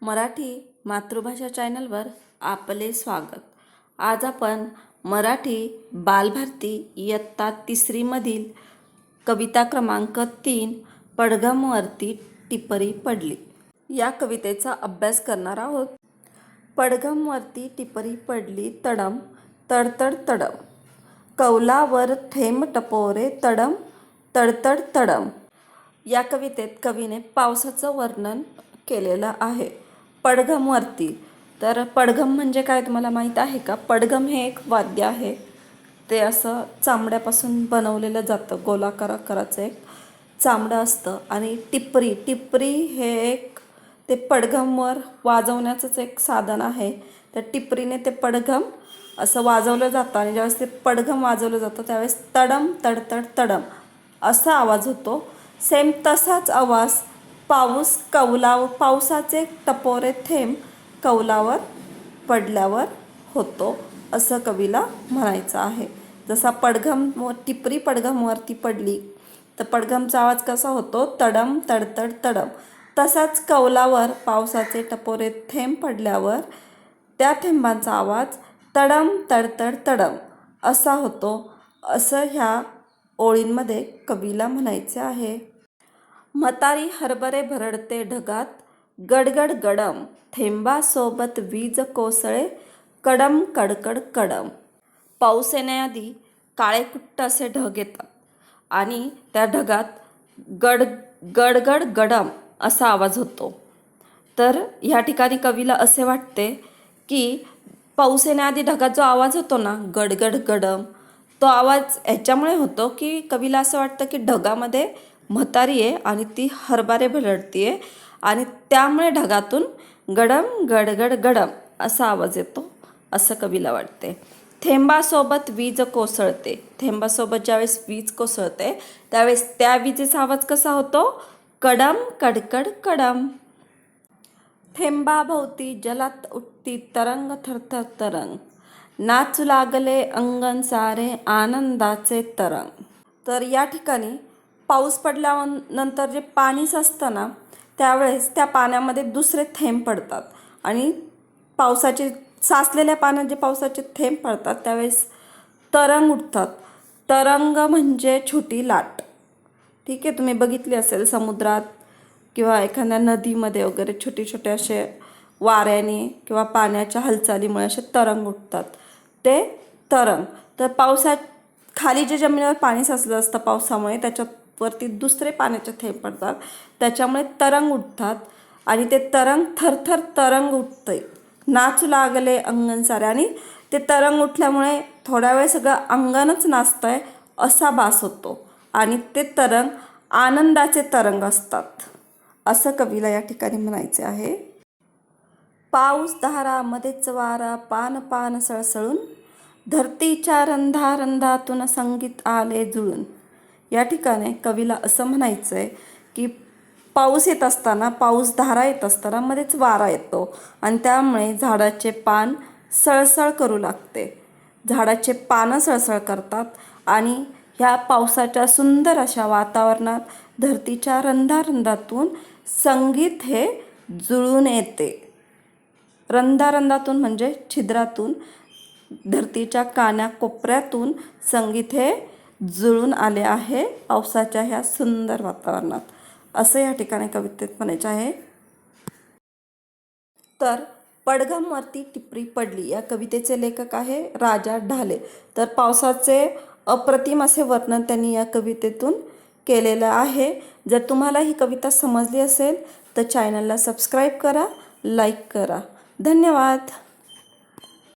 मराठी मातृभाषा चॅनलवर आपले स्वागत. आज आपण मराठी बालभारती इयत्ता तिसरीमधील कविता क्रमांक तीन पडघमवरती टिपरी पडली. या कवितेचा अभ्यास करणार आहोत. पडघमवरती टिपरी पडली तडम तडतड तडम. कौलावर थेंब टपोरे तडम तडतड तडम. या कवितेत कवीने पावसाचं वर्णन केलेलं आहे. पडघमवरती तर पडघम म्हणजे काय तुम्हाला माहीत आहे का? पडघम हे एक वाद्य आहे. ते असं चामड्यापासून बनवलेलं जातं गोलाकार आकाराचं एक चामडं असतं. आणि टिपरी टिपरी हे एक ते पडघमवर वाजवण्याचंच एक साधन आहे. तर टिपरीने ते पडघम असं वाजवलं जातं. आणि ज्यावेळेस ते पडघम वाजवलं जातं त्यावेळेस तडम तडतड तडम असा आवाज होतो. सेम तसाच आवाज पाऊस कौलाव पावसाचे टपोरे थेंब कौलावर पडल्यावर होतो असं कवीला म्हणायचं आहे. जसा पडघम व टिपरी पडघमवरती पडली तर पडघमचा आवाज कसा होतो? तडम तडतड तडम. तसाच कौलावर पावसाचे टपोरे थेंब पडल्यावर त्या थेंबांचा आवाज तडम तडतड तडम असा होतो असं ह्या ओळींमध्ये कवीला म्हणायचे आहे. म्हातारी हरभरे भरडते ढगात गडगड गडम थेंबासोबत वीज कोसळे कडम कडकड कडम. पाऊस येण्याआधी काळे कुट्ट असे ढग येतात आणि त्या ढगात गड गडगड गडम असा आवाज होतो. तर ह्या ठिकाणी कवीला असे वाटते की पाऊस येण्याआधी ढगात जो आवाज होतो ना गडगड गडम तो आवाज ह्याच्यामुळे होतो की कवीला असं वाटतं की ढगामध्ये म्हातारी आहे आणि ती हरभरे भरडती आहे. आणि त्यामुळे ढगातून गडम गडगड गडम असा आवाज येतो असं कवीला वाटते. थेंबासोबत वीज कोसळते. थेंबासोबत ज्यावेळेस वीज कोसळते त्यावेळेस त्या विजेचा आवाज कसा होतो? कडम कडकड कडम. थेंबाभोवती जलात उठती तरंग थरथर तरंग. नाचू लागले अंगण सारे आनंदाचे तरंग. तर या ठिकाणी पाऊस पडल्यानंतर जे पाणी साचतं ना त्यावेळेस त्या पाण्यामध्ये दुसरे थेंब पडतात. आणि पावसाचे साचलेल्या पाण्यात जे पावसाचे थेंब पडतात त्यावेळेस तरंग उठतात. तरंग म्हणजे छोटी लाट. ठीक आहे तुम्ही बघितली असेल समुद्रात किंवा एखाद्या नदीमध्ये वगैरे छोटे छोटे असे वाऱ्याने किंवा पाण्याच्या हालचालीमुळे असे तरंग उठतात. ते तरंग. तर पावसात खाली जे जमिनीवर पाणी साचलं असतं पावसामुळे वरती दुसरे पाण्याचे थेंब पडतात. त्याच्यामुळे तरंग उठतात आणि ते तरंग थरथर तरंग उठते नाचू लागले अंगण सारे आणि ते तरंग उठल्यामुळे थोड्या वेळ सगळं अंगणच नाचतंय असा भास होतो आणि ते तरंग आनंदाचे तरंग असतात. असं कवीला या ठिकाणी म्हणायचे आहे. पाऊस धारा मध्येच वारा पान पान सळसळून धरतीच्या रंधा रंधातून संगीत आले जुळून. या ठिकाणी कवीला असं म्हणायचं आहे की पाऊस येत असताना पाऊस धारा येत असताना मध्येच वारा येतो. आणि त्यामुळे झाडाचे पान सळसळ करू लागते. झाडाचे पानं सळसळ करतात आणि ह्या पावसाच्या सुंदर अशा वातावरणात धरतीच्या रंधारंधातून संगीत हे जुळून येते. रंधारंधातून म्हणजे छिद्रातून धरतीच्या कान्या कोपऱ्यातून संगीत हे जुळून आले आहे पावसाच्या ह्या सुंदर वातावरणात. असं या ठिकाणी कवितेत म्हणायचं आहे. तर पडघमवरती टिपरी पडली. या कवितेचे लेखक आहे राजा ढाले. तर पावसाचे अप्रतिम असे वर्णन त्यांनी या कवितेतून केलेलं आहे. जर तुम्हाला ही कविता समजली असेल तर चॅनलला सबस्क्राईब करा लाईक करा. धन्यवाद.